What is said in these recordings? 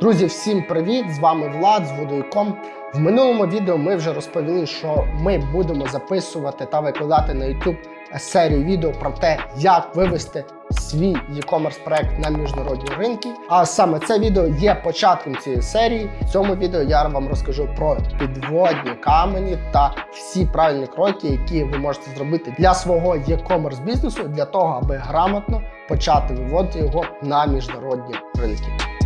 Друзі, всім привіт! З вами Влад з Водойком. В минулому відео ми вже розповіли, що ми будемо записувати та викладати на YouTube серію відео про те, як вивести свій e-commerce проект на міжнародні ринки. А саме це відео є початком цієї серії. В цьому відео я вам розкажу про підводні камені та всі правильні кроки, які ви можете зробити для свого e-commerce бізнесу для того, аби грамотно почати виводити його на міжнародні ринки.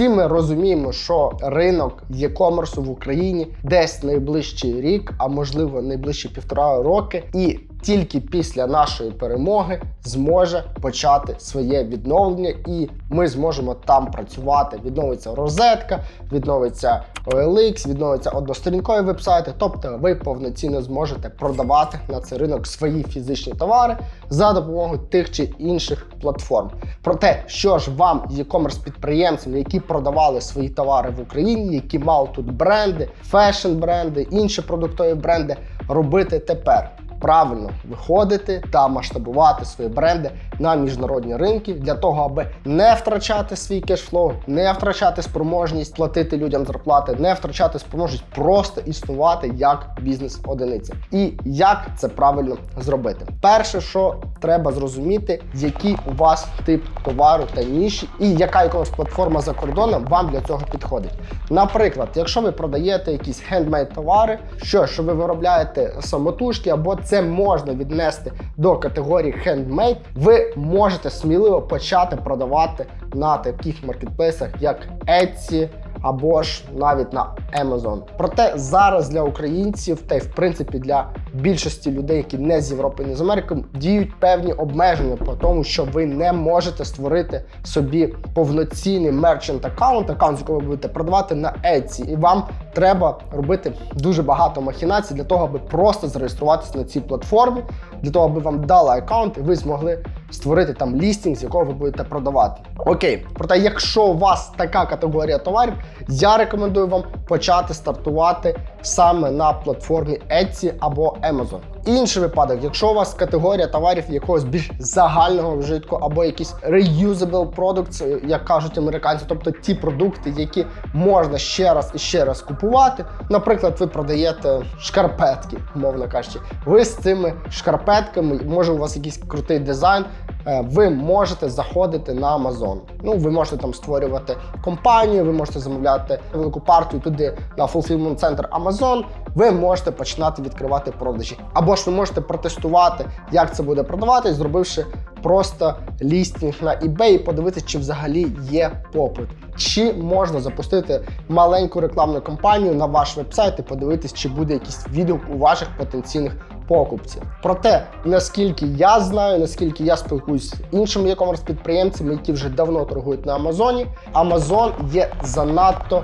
Всі ми розуміємо, що ринок e-commerce в Україні десь найближчий рік, а можливо найближчі півтора роки, і тільки після нашої перемоги зможе почати своє відновлення, і ми зможемо там працювати. Відновиться розетка, відновиться OLX, відновиться односторінкові вебсайти. Тобто ви повноцінно зможете продавати на цей ринок свої фізичні товари за допомогою тих чи інших платформ. Про те, що ж вам, e-commerce підприємцям, які продавали свої товари в Україні, які мали тут бренди, фешн-бренди, інші продуктові бренди, робити тепер. Правильно виходити та масштабувати свої бренди на міжнародні ринки для того, аби не втрачати свій кешфлоу, не втрачати спроможність платити людям зарплати, не втрачати спроможність просто існувати як бізнес-одиниця. І як це правильно зробити? Перше, що треба зрозуміти, який у вас тип товару та ніші, і яка якась платформа за кордоном вам для цього підходить. Наприклад, якщо ви продаєте якісь хендмейд товари, що що ви виробляєте самотужки або це можна віднести до категорії handmade, ви можете сміливо почати продавати на таких маркетплейсах, як Etsy, або ж навіть на Amazon. Проте зараз для українців, та й в принципі для більшості людей, які не з Європи, не з Америки, діють певні обмеження по тому, що ви не можете створити собі повноцінний мерчант аккаунт, аккаунт, з якого ви будете продавати на Etsy. І вам треба робити дуже багато махінацій для того, аби просто зареєструватися на цій платформі, для того, аби вам дали аккаунт, і ви змогли створити там лістінг, з якого ви будете продавати. Окей, проте, якщо у вас така категорія товарів, я рекомендую вам почати стартувати саме на платформі Etsy або Amazon. Інший випадок, якщо у вас категорія товарів якогось більш загального вжитку, або якісь reusable products, як кажуть американці, тобто ті продукти, які можна ще раз і ще раз купувати. Наприклад, ви продаєте шкарпетки, мовно кажучи, ви з цими шкарпетками, може у вас якийсь крутий дизайн. Е, Ви можете заходити на Amazon. Ну, ви можете там створювати компанію, ви можете замовляти велику партію туди на fulfillment центр Amazon. Ви можете починати відкривати продажі. Або ж ви можете протестувати, як це буде продаватись, зробивши просто лістінг на eBay і подивитися, чи взагалі є попит. Чи можна запустити маленьку рекламну кампанію на ваш вебсайт і подивитись, чи буде якийсь відгук у ваших потенційних покупців. Проте, наскільки я знаю, наскільки я спілкуюся з іншими e-commerce підприємцями, які вже давно торгують на Амазоні, Амазон є занадто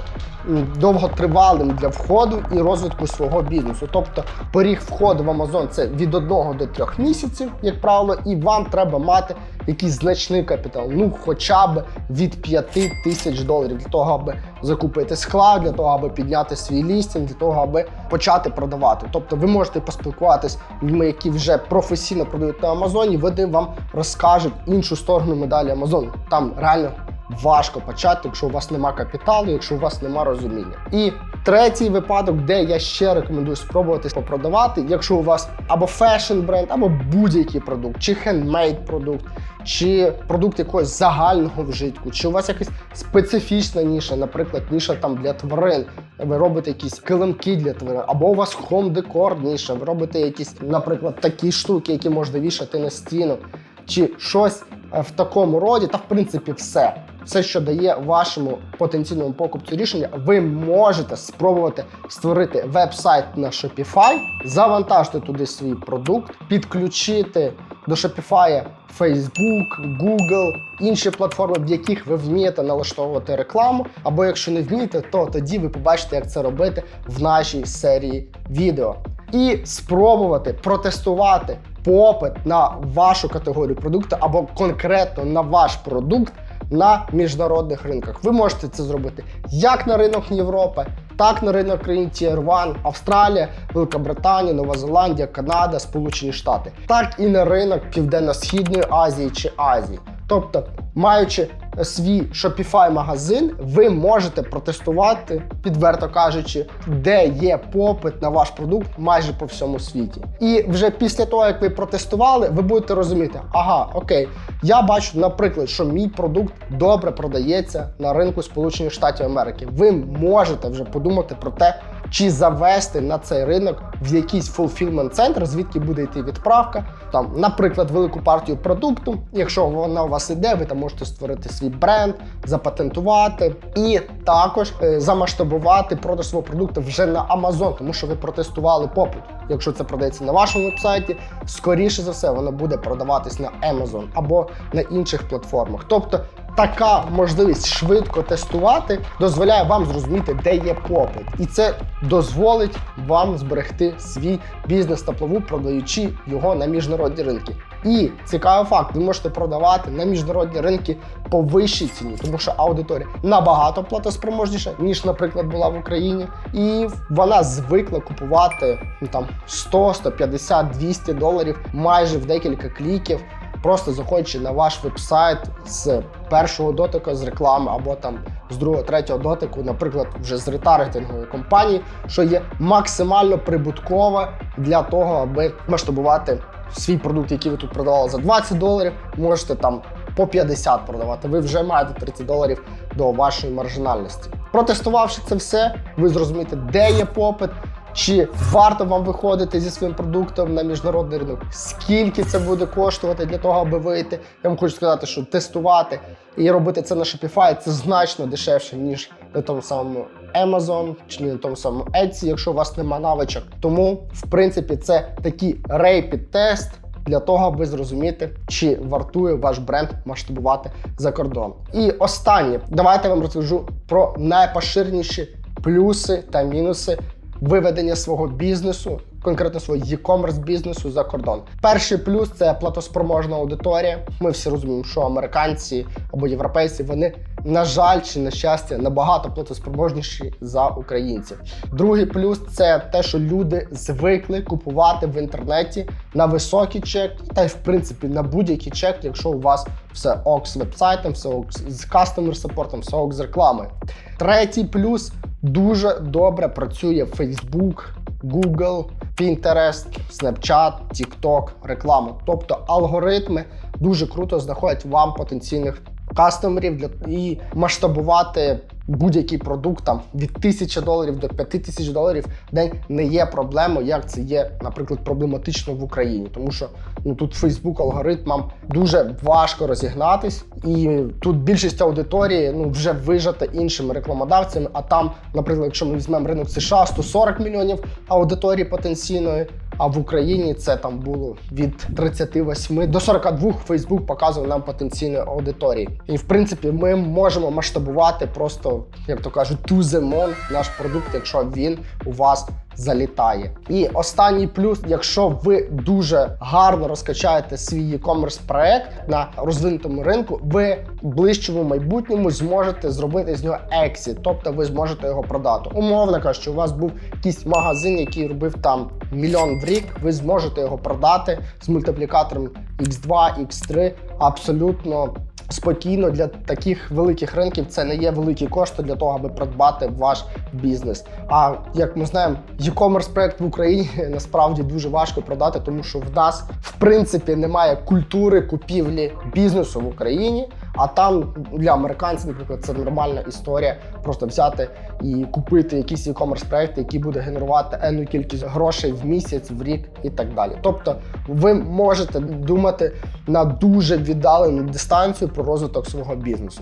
довготривалим для входу і розвитку свого бізнесу. Тобто поріг входу в Амазон це від 1 до 3 місяців, як правило, і вам треба мати якийсь значний капітал, ну хоча б від 5 тисяч доларів для того, аби закупити скла для того, аби підняти свій лістинг, для того, аби почати продавати. Тобто ви можете поспілкуватися з людьми, які вже професійно продають на Амазоні, вони вам розкажуть іншу сторону медалі Амазон. Там реально важко почати, якщо у вас нема капіталу, якщо у вас нема розуміння. І третій випадок, де я ще рекомендую спробувати попродавати, якщо у вас або фешн бренд, або будь-який продукт, чи хендмейд продукт, чи продукт якогось загального вжитку, чи у вас якась специфічна ніша, наприклад, ніша там для тварин. Ви робите якісь килимки для тварин, або у вас хом-декор ніша, ви робите якісь, наприклад, такі штуки, які можна вішати на стіну, чи щось е, в такому роді, та в принципі все. Все, що дає вашому потенційному покупцю рішення, ви можете спробувати створити веб-сайт на Shopify, завантажити туди свій продукт, підключити до Shopify Facebook, Google, інші платформи, в яких ви вмієте налаштовувати рекламу. Або якщо не вмієте, то тоді ви побачите, як це робити в нашій серії відео. І спробувати протестувати попит на вашу категорію продукту або конкретно на ваш продукт на міжнародних ринках. Ви можете це зробити як на ринок Європи, так на ринок країн Tier 1, Австралія, Велика Британія, Нова Зеландія, Канада, Сполучені Штати, так і на ринок Південно-Східної Азії чи Азії. Тобто, маючи свій Shopify магазин, ви можете протестувати, підверто кажучи, де є попит на ваш продукт майже по всьому світі. І вже після того, як ви протестували, ви будете розуміти, ага, окей, я бачу, наприклад, що мій продукт добре продається на ринку Сполучених Штатів Америки. Ви можете вже подумати про те, чи завести на цей ринок в якийсь fulfillment центр, звідки буде йти відправка, там, наприклад, велику партію продукту. Якщо вона у вас іде, ви там можете створити свій бренд, запатентувати і також е, замасштабувати продаж свого продукту вже на Amazon, тому що ви протестували попит. Якщо це продається на вашому вебсайті, скоріше за все воно буде продаватись на Amazon або на інших платформах. Тобто така можливість швидко тестувати дозволяє вам зрозуміти, де є попит, і це дозволить вам зберегти свій бізнес та плаву, продаючи його на міжнародні ринки. І цікавий факт, ви можете продавати на міжнародні ринки по вищій ціні, тому що аудиторія набагато платоспроможніша, ніж, наприклад, була в Україні, і вона звикла купувати ну, там 100, 150, 200 доларів майже в декілька кліків просто заходячи на ваш вебсайт з першого дотику з реклами, або там з другого, третього дотику, наприклад, вже з ретаргетингової компанії, що є максимально прибуткове для того, аби масштабувати свій продукт, який ви тут продавали за 20 доларів, можете там по 50 продавати. Ви вже маєте 30 доларів до вашої маржинальності. Протестувавши це все, ви зрозумієте, де є попит. Чи варто вам виходити зі своїм продуктом на міжнародний ринок? Скільки це буде коштувати для того, аби вийти? Я вам хочу сказати, що тестувати і робити це на Shopify це значно дешевше, ніж на тому самому Amazon чи на тому самому Etsy, якщо у вас нема навичок. Тому, в принципі, це такий рейпід тест. Для того, аби зрозуміти, чи вартує ваш бренд масштабувати за кордон. І останнє, давайте я вам розкажу про найпоширеніші плюси та мінуси виведення свого бізнесу, конкретно свого e-commerce бізнесу за кордон. Перший плюс це платоспроможна аудиторія. Ми всі розуміємо, що американці або європейці вони. На жаль, чи на щастя, набагато платоспроможніші за українців. Другий плюс це те, що люди звикли купувати в інтернеті на високий чек, та й в принципі на будь-який чек, якщо у вас все ок з вебсайтом, все ок з кастомер саппортом, все ок з рекламою. Третій плюс дуже добре працює Facebook, Google, Pinterest, Snapchat, TikTok, реклама. Тобто алгоритми дуже круто знаходять вам потенційних кастомерів для і масштабувати будь-який продукт там від тисячі доларів до п'яти тисяч доларів в день не є проблемою, як це є, наприклад, проблематично в Україні, тому що ну тут Facebook алгоритмам дуже важко розігнатись, і тут більшість аудиторії ну вже вижата іншими рекламодавцями. А там, наприклад, якщо ми візьмемо ринок США, 140 мільйонів аудиторії потенційної. А в Україні це там було від 38 до 42 Фейсбук показував нам потенційної аудиторії. І в принципі ми можемо масштабувати просто, як то кажуть, to the наш продукт, якщо він у вас залітає. І останній плюс, якщо ви дуже гарно розкачаєте свій e-commerce проект на розвинутому ринку, ви в ближчому майбутньому зможете зробити з нього ексіт, тобто ви зможете його продати. Умовно кажучи, у вас був якийсь магазин, який робив там мільйон в рік, ви зможете його продати з мультиплікатором X2, X3 абсолютно спокійно для таких великих ринків це не є великі кошти для того, аби придбати ваш бізнес. А як ми знаємо, e-commerce проект в Україні насправді дуже важко продати, тому що в нас в принципі немає культури купівлі бізнесу в Україні. А там для американців, наприклад, це нормальна історія просто взяти і купити якийсь e-commerce проект, який буде генерувати енну кількість грошей в місяць, в рік і так далі. Тобто, ви можете думати на дуже віддалену дистанцію про розвиток свого бізнесу.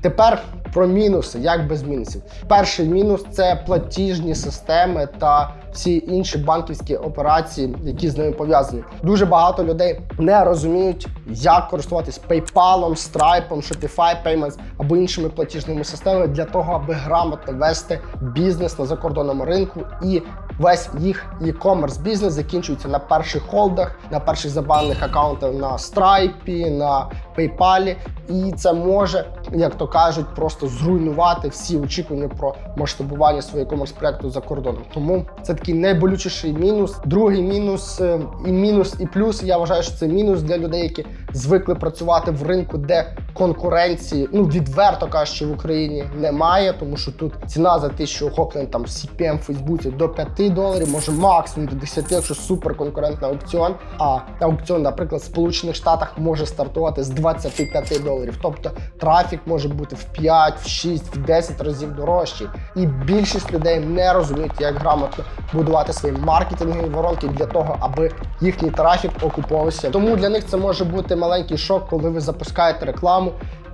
Тепер про мінуси, як без мінусів. Перший мінус це платіжні системи та всі інші банківські операції, які з ними пов'язані. Дуже багато людей не розуміють, як користуватись PayPal, Stripe, Shopify Payments або іншими платіжними системами для того, аби грамотно вести бізнес на закордонному ринку і весь їх e-commerce бізнес закінчується на перших холдах, на перших забанених аккаунтах на Stripe, на PayPal. І це може, як то кажуть, просто зруйнувати всі очікування про масштабування свого e-commerce проекту за кордоном. Тому це такий найболючіший мінус. Другий мінус е, і мінус, і плюс. Я вважаю, що це мінус для людей, які звикли працювати в ринку, де конкуренції, ну відверто кажучи, в Україні немає, тому що тут ціна за тисячу охоплень там CPM в Фейсбуці до 5 доларів, може максимум до 10, якщо суперконкурентний аукціон. А аукціон, наприклад, в Сполучених Штатах може стартувати з 25 доларів. Тобто трафік може бути в 5, в 6, в 10 разів дорожчий. І більшість людей не розуміють, як грамотно будувати свої маркетингові воронки для того, аби їхній трафік окуповувався. Тому для них це може бути маленький шок, коли ви запускаєте рекламу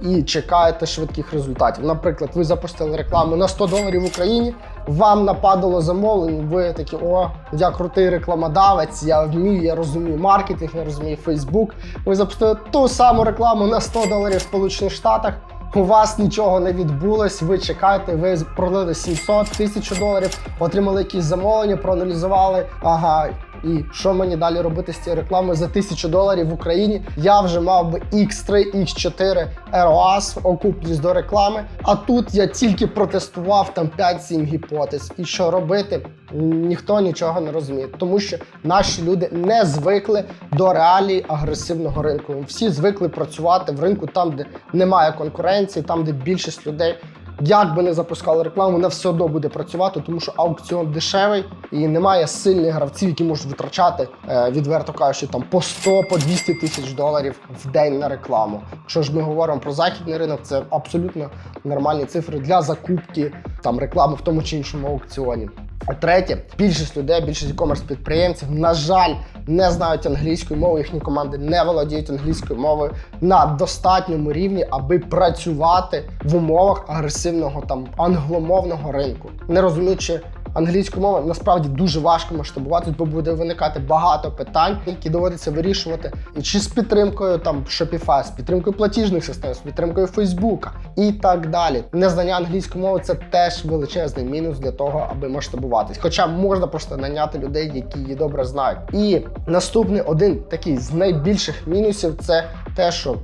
і чекаєте швидких результатів. Наприклад, ви запустили рекламу на 100 доларів в Україні, вам нападало замовлень, ви такі, о, я крутий рекламодавець, я вмію, я розумію маркетинг, я розумію Фейсбук. Ви запустили ту саму рекламу на 100 доларів в Сполучених Штатах. У вас нічого не відбулось, ви чекаєте, ви пролили 700 тисяч доларів, отримали якісь замовлення, проаналізували. Ага, і що мені далі робити з цією рекламою за тисячу доларів в Україні? Я вже мав би X3, X4 ROAS, окупність до реклами. А тут я тільки протестував там 5-7 гіпотез. І що робити? Ніхто нічого не розуміє, тому що наші люди не звикли до реалій агресивного ринку. Всі звикли працювати в ринку там, де немає конкуренції, там, де більшість людей. Як би не запускали рекламу, вона все одно буде працювати, тому що аукціон дешевий і немає сильних гравців, які можуть витрачати, е, відверто кажучи, там по 100, по 200 тисяч доларів в день на рекламу. Якщо ж ми говоримо про західний ринок, це абсолютно нормальні цифри для закупки там реклами в тому чи іншому аукціоні. А третє, більшість людей, більшість e-commerce підприємців, на жаль, не знають англійської мови. Їхні команди не володіють англійською мовою на достатньому рівні, аби працювати в умовах агресивного там англомовного ринку, не розуміючи. Англійську мову насправді дуже важко масштабувати, бо буде виникати багато питань, які доводиться вирішувати і чи з підтримкою там Shopify, з підтримкою платіжних систем, з підтримкою Фейсбука і так далі. Незнання англійської мови це теж величезний мінус для того, аби масштабуватись. Хоча можна просто наняти людей, які її добре знають. І наступний один такий з найбільших мінусів це те, що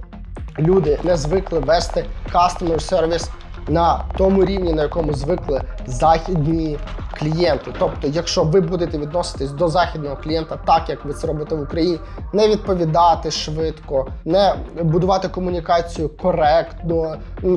люди не звикли вести customer service на тому рівні, на якому звикли західні клієнти. Тобто, якщо ви будете відноситись до західного клієнта так, як ви це робите в Україні, не відповідати швидко, не будувати комунікацію коректно,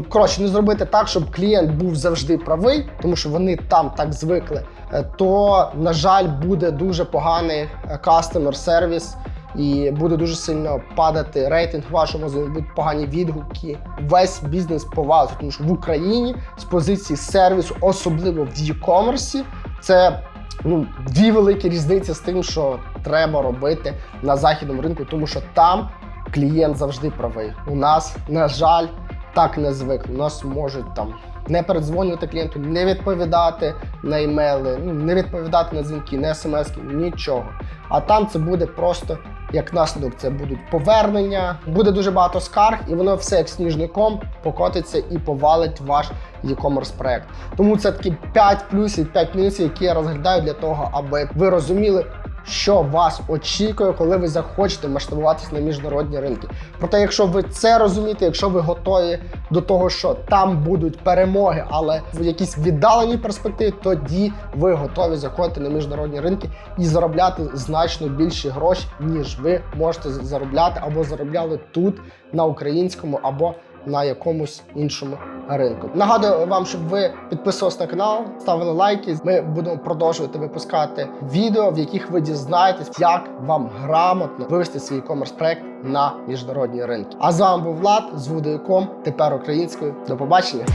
коротше, не зробити так, щоб клієнт був завжди правий, тому що вони там так звикли, е, то на жаль буде дуже поганий customer сервіс і буде дуже сильно падати рейтинг вашого магазину, будуть погані відгуки. Весь бізнес повалиться, тому що в Україні з позиції сервісу, особливо в e-commerce, це ну, дві великі різниці з тим, що треба робити на західному ринку, тому що там клієнт завжди правий. У нас, на жаль, так не звикли. У нас можуть там. Не передзвонювати клієнту, не відповідати на імейли, ну не відповідати на дзвінки, на смс, нічого. А там це буде просто як наслідок, це будуть повернення, буде дуже багато скарг, і воно все як сніжний ком покотиться і повалить ваш e-commerce проект. Тому це такі 5 плюсів, 5 мінусів, які я розглядаю для того, аби ви розуміли. Що вас очікує, коли ви захочете масштабуватися на міжнародні ринки? Проте, якщо ви це розумієте, якщо ви готові до того, що там будуть перемоги, але в якійсь віддаленій перспективі, тоді ви готові заходити на міжнародні ринки і заробляти значно більші гроші, ніж ви можете заробляти або заробляли тут на українському або на якомусь іншому ринку. Нагадую вам, щоб ви підписувалися на канал, ставили лайки. Ми будемо продовжувати випускати відео, в яких ви дізнаєтесь, як вам грамотно вивести свій e-commerce проект на міжнародні ринки. А з вами був Влад з Вудою.ком, тепер українською. До побачення.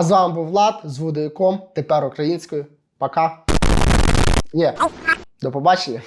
А з вами був Влад з Вудою.ком, тепер українською. Пока. Ні, до побачення.